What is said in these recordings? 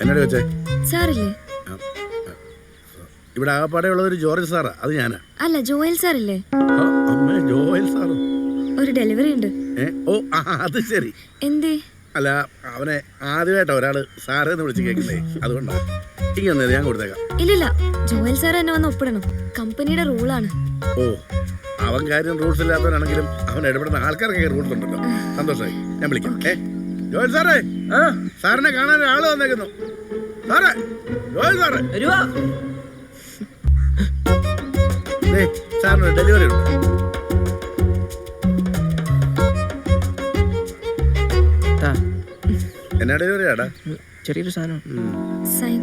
എന്നോട് വെച്ചേ സാറില്ലേ? ഇവിടെ ആകപ്പാടെ ഉള്ളത് ഒരു ജോർജ് സാറാ അത് ഞാനാ. അല്ല ജോയൽ സാറില്ലേ? അമ്മേ ജോയൽ സാറോ. ഒരു ഡെലിവറി ഉണ്ട്. ഓ അത് ശരി. എന്തേ? അല്ല അവനെ ആദ്യമായിട്ടാ ഒരാൾ സാറേ എന്ന് വിളിച്ച് കേൾക്കുന്നേ. അതുകൊണ്ടാ. ഇങ്ങനെ ഞാൻ കൊടുത്തേക്കാം. ഇല്ലില്ല ജോയൽ സാർ എന്നെ വന്ന് ഒപ്പിടണം. കമ്പനിയുടെ റൂളാണ്. ഓ അവൻ കാര്യം റൂൾസ് ഇല്ലാത്തവനാണെങ്കിലും അവൻ ഇടപെടുന്ന ആൾക്കാർക്കൊക്കെ റൂൾസ് ഉണ്ടല്ലോ. സന്തോഷമായി ഞാൻ വിളിക്കാം. ഏ ജോയൽ സാറേ സാറിനെ കാണാൻ ഒരാൾ വന്നേക്കുന്നു. സാറേ ജോയൽ സാറേ. വരുവാ? ദേ, സാറിന് ഡെലിവറി ഉണ്ട്. താ എന്നാ ഡെലിവറി ആടാ? ചെറിയൊരു സാധനം. സൈൻ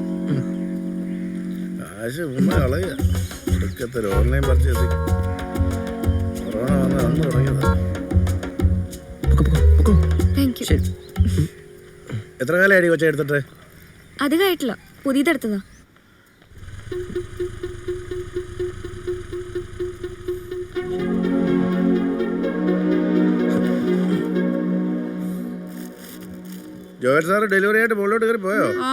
കാശ് കളയുക ഒടുക്കത്തെ ഓൺലൈൻ പർച്ചേസിങ് കൊറോണ വന്ന് അന്ന് തുടങ്ങിയതാ. പൊക്കോ, പൊക്കോ, പൊക്കോ. താങ്ക് യു ശരി. എത്ര കാലം അടി കൊച്ച എടുത്തിട്ട്? അധികമായിട്ടില്ല പുതിയതെടുത്തതാ. ജോയൽ സാറ് ഡെലിവറി ആയിട്ട് മുകളിലോട്ട് കയറി പോയോ? ആ.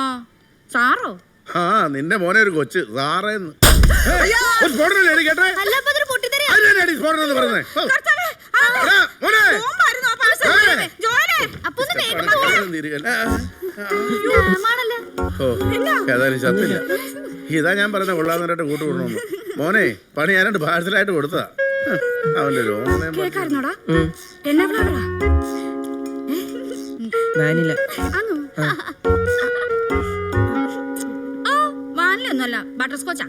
സാറോ? ആ നിന്റെ മോനെ ഒരു കൊച്ച്. സാറേന്ന് എടി കേട്ടെ? ഓ. ഏതായാലും ചത്തില്ല. ഇതാ ഞാൻ പറഞ്ഞ കൊള്ളാന്നവരായിട്ട് കൂട്ടു വിടണമെന്ന് മോനെ പണി ഞാനായിട്ട് പാഴ്സലായിട്ട് കൊടുത്തതാ. ഹ്, അവന്റെ വാനില. വാനിലൊന്നുമല്ല ബട്ടർ സ്കോച്ചാ